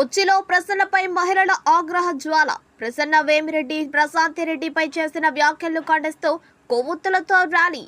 ఉచ్చిలో ప్రసన్నపై మహిళల ఆగ్రహ జ్వాల. ప్రసన్న వేమిరెడ్డి ప్రశాంతి రెడ్డిపై చేసిన వ్యాఖ్యలు ఖండిస్తూ కొవ్వొత్తులతో ర్యాలీ.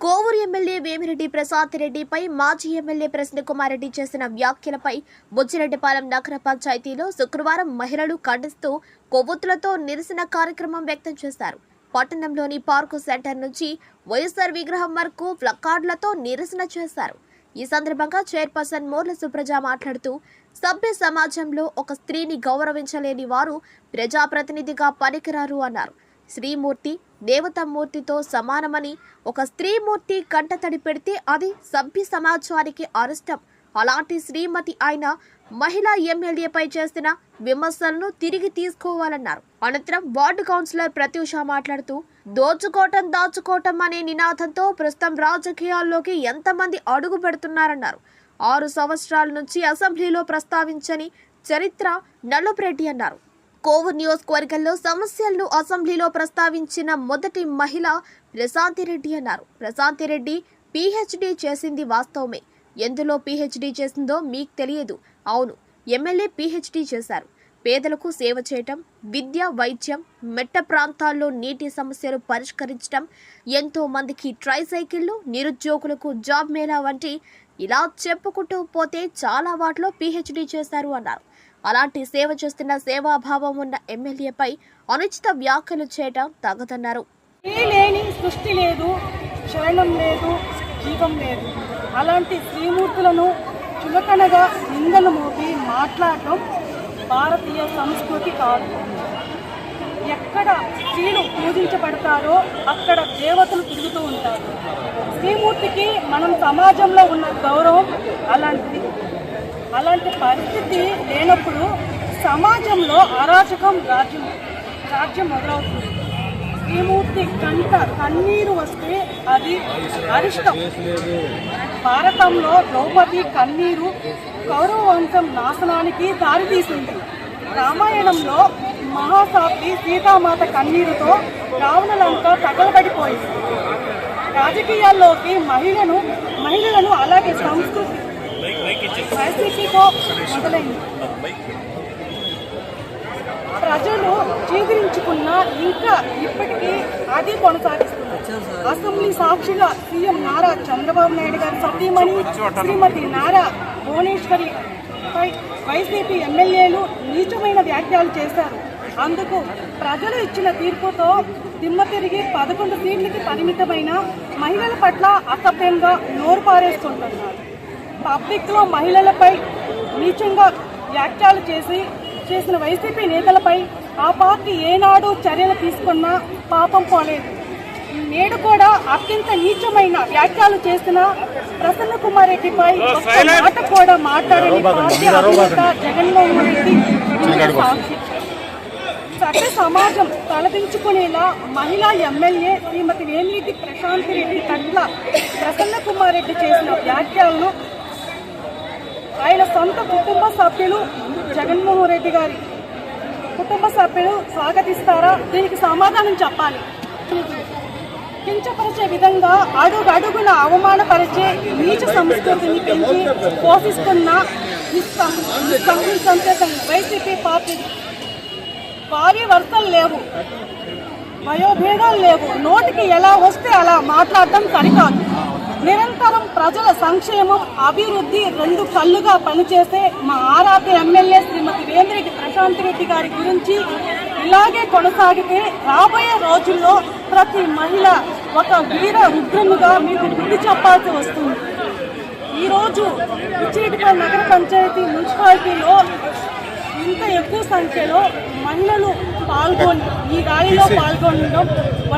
కోవూరు ఎమ్మెల్యే వేమిరెడ్డి ప్రసాద్ రెడ్డిపై మాజీ ఎమ్మెల్యే ప్రసన్న కుమార్ రెడ్డి చేసిన వ్యాఖ్యలపై బుచ్చిరెడ్డిపాలెం నగర పంచాయతీలో శుక్రవారం మహిళలు ఖండిస్తూ కొవ్వొత్తులతో నిరసన కార్యక్రమం వ్యక్తం చేశారు. పట్టణంలోని పార్కు సెంటర్ నుంచి వైఎస్ఆర్ విగ్రహం వరకు ప్లకార్డులతో నిరసన చేశారు. ఈ సందర్భంగా చైర్పర్సన్ మోర్ల సుప్రజ మాట్లాడుతూ సభ్య సమాజంలో ఒక స్త్రీని గౌరవించలేని వారు ప్రజాప్రతినిధిగా పనికిరారు అన్నారు. శ్రీమూర్తి దేవతమూర్తితో సమానమని ఒక స్త్రీమూర్తి కంటతడి పెడితే అది సభ్య సమాజానికి అరిష్టం. అలాంటి శ్రీమతి అయిన మహిళా ఎమ్మెల్యేపై చేసిన విమర్శలను తిరిగి తీసుకోవాలన్నారు. అనంతరం వార్డు కౌన్సిలర్ ప్రత్యూష మాట్లాడుతూ దోచుకోవటం దాచుకోవటం అనే నినాదంతో ప్రస్తుతం రాజకీయాల్లోకి ఎంతమంది అడుగు పెడుతున్నారన్నారు. ఆరు సంవత్సరాల నుంచి అసెంబ్లీలో ప్రస్తావించని చరిత్ర నల్లుప్రెడ్డి అన్నారు. కోవూర్ నియోజకవర్గంలో సమస్యలను అసెంబ్లీలో ప్రస్తావించిన మొదటి మహిళ ప్రశాంతిరెడ్డి అన్నారు. ప్రశాంతిరెడ్డి పీహెచ్డీ చేసింది వాస్తవమే. ఎందులో పీహెచ్డీ చేసిందో మీకు తెలియదు. అవును ఎమ్మెల్యే పీహెచ్డీ చేశారు. పేదలకు సేవ చేయటం విద్య వైద్యం మెట్ట ప్రాంతాల్లో నీటి సమస్యలు పరిష్కరించడం ఎంతో మందికి ట్రైసైకిళ్ళు నిరుద్యోగులకు జాబ్ మేళా వంటి ఇలా చెప్పుకుంటూ పోతే చాలా వాటిలో పీహెచ్డీ చేశారు అన్నారు. అలాంటి సేవ చేస్తున్న సేవాభావం ఉన్న ఎమ్మెల్యేపై అనుచిత వ్యాఖ్యలు చేయటం తగదన్నారు. సృష్టి లేదు శరణం లేదు జీవం లేదు. అలాంటి శ్రీమూర్తులను చులకనగా నిందలు మోపి మాట్లాడటం భారతీయ సంస్కృతి కాదు. ఎక్కడ స్త్రీలు పూజించబడతారో అక్కడ దేవతలు తిరుగుతూ ఉంటారు. శ్రీమూర్తికి మనం సమాజంలో ఉన్న గౌరవం అలాంటిది. అలాంటి పరిస్థితి లేనప్పుడు సమాజంలో అరాచకం రాజ్యం రాజ్యం మొదలవుతుంది. శ్రీమూర్తి కంట కన్నీరు వస్తే అది అరిష్టం. భారతంలో ద్రౌపది కన్నీరు కౌరవ వంశం నాశనానికి దారితీసింది. రామాయణంలో మహాసాప్తి సీతామాత కన్నీరుతో రావణలంక తగలబడిపోయింది. రాజకీయాల్లోకి మహిళను మహిళలను అలాగే సంస్కృతి మొదలైంది. ప్రజలు స్వీకరించుకున్నా ఇంకా ఇప్పటికీ అది కొనసాగిస్తుంది. అసెంబ్లీ సాక్షిగా సీఎం నారా చంద్రబాబు నాయుడు గారి సతీమణి శ్రీమతి నారా భువనేశ్వరి పై వైసీపీ ఎమ్మెల్యేలు నీచమైన వ్యాఖ్యలు చేశారు. అందుకు ప్రజలు ఇచ్చిన తీర్పుతో దిమ్మ తిరిగి పదకొండు సీట్లకి పరిమితమైన మహిళల పట్ల అసభ్యంగా నోరు పారేసుకుంటున్నారు. పబ్లిక్లో మహిళలపై నీచంగా వ్యాఖ్యలు చేసి చేసిన వైసీపీ నేతలపై ఆ పార్టీ ఏనాడు చర్యలు తీసుకున్నా పాపం పోలేదు. నేడు కూడా అత్యంత నీచమైన వ్యాఖ్యలు చేసిన ప్రసన్న కుమార్ రెడ్డిపై మాట కూడా మాట్లాడని పార్టీ అధినేత జగన్మోహన్ రెడ్డి సాక్షి. చట్ట సమాజం తలదించుకునేలా మహిళా ఎమ్మెల్యే శ్రీమతి వేమిరెడ్డి ప్రశాంత్ రెడ్డి పట్ల ప్రసన్న కుమార్ రెడ్డి చేసిన వ్యాఖ్యలను ఆయన సొంత కుటుంబ సభ్యులు జగన్మోహన్ రెడ్డి గారి కుటుంబ సభ్యులు స్వాగతిస్తారా? దీనికి సమాధానం చెప్పాలి. కించపరిచే విధంగా అడుగు అడుగున అవమానపరిచే నీచ సంస్కృతిని పెంచి పోషిస్తున్న సంకేతం వైసీపీ పార్టీ భారీ వర్షాలు లేవు. వయోభేదాలు లేవు. నోటికి ఎలా వస్తే అలా మాట్లాడటం సరికాదు. నిరంతరం ప్రజల సంక్షేమం అభివృద్ధి రెండు కళ్ళుగా పనిచేసే మా ఆరాధ్య ఎమ్మెల్యే శ్రీమతి వేమిరెడ్డి ప్రశాంత్ రెడ్డి గారి గురించి ఇలాగే కొనసాగితే రాబోయే రోజుల్లో ప్రతి మహిళ ఒక వీర రుద్రముగా మీకు బుద్ధి చెప్పాల్సి వస్తుంది. ఈరోజు ఉచ్చిరెడ్డిపల్లి నగర పంచాయతీ మున్సిపాలిటీలో ఇంత ఎక్కువ సంఖ్యలో మహిళలు పాల్గొని ఈ ర్యాలీలో పాల్గొనడం వాళ్ళ